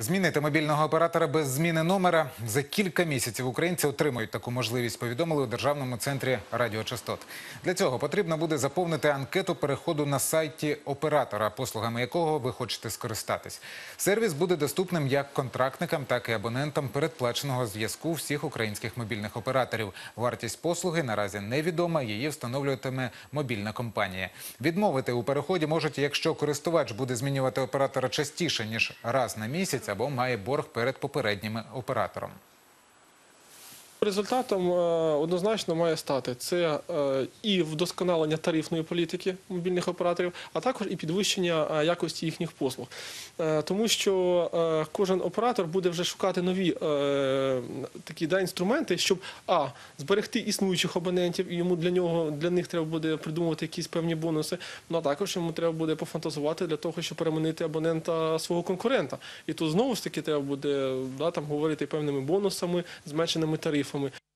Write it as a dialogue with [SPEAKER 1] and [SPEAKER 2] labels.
[SPEAKER 1] Змінити мобільного оператора без зміни номера за кілька місяців українці отримають таку можливість. Повідомили у державному центрі радіочастот. Для цього потрібно буде заповнити анкету переходу на сайті оператора, послугами якого ви хочете скористатись. Сервіс буде доступним як контрактникам, так і абонентам передплаченого зв'язку всіх українських мобільних операторів. Вартість послуги наразі невідома. Її встановлюватиме мобільна компанія. Відмовити у переході можуть, якщо користувач буде змінювати оператора частіше ніж раз на місяць, або має борг перед попереднім оператором.
[SPEAKER 2] Результатом е, однозначно має стати це е, і вдосконалення тарифної політики мобільних операторів, а також і підвищення е, якості їхніх послуг. Тому що кожен оператор буде вже шукати нові такі да, інструменти, щоб а зберегти існуючих абонентів, і йому для нього для них треба буде придумувати якісь певні бонуси. Ну а також йому треба буде пофантазувати для того, щоб переманити абонента свого конкурента. І тут знову ж таки треба буде да, там говорити певними бонусами, зменшеними тарифами. From.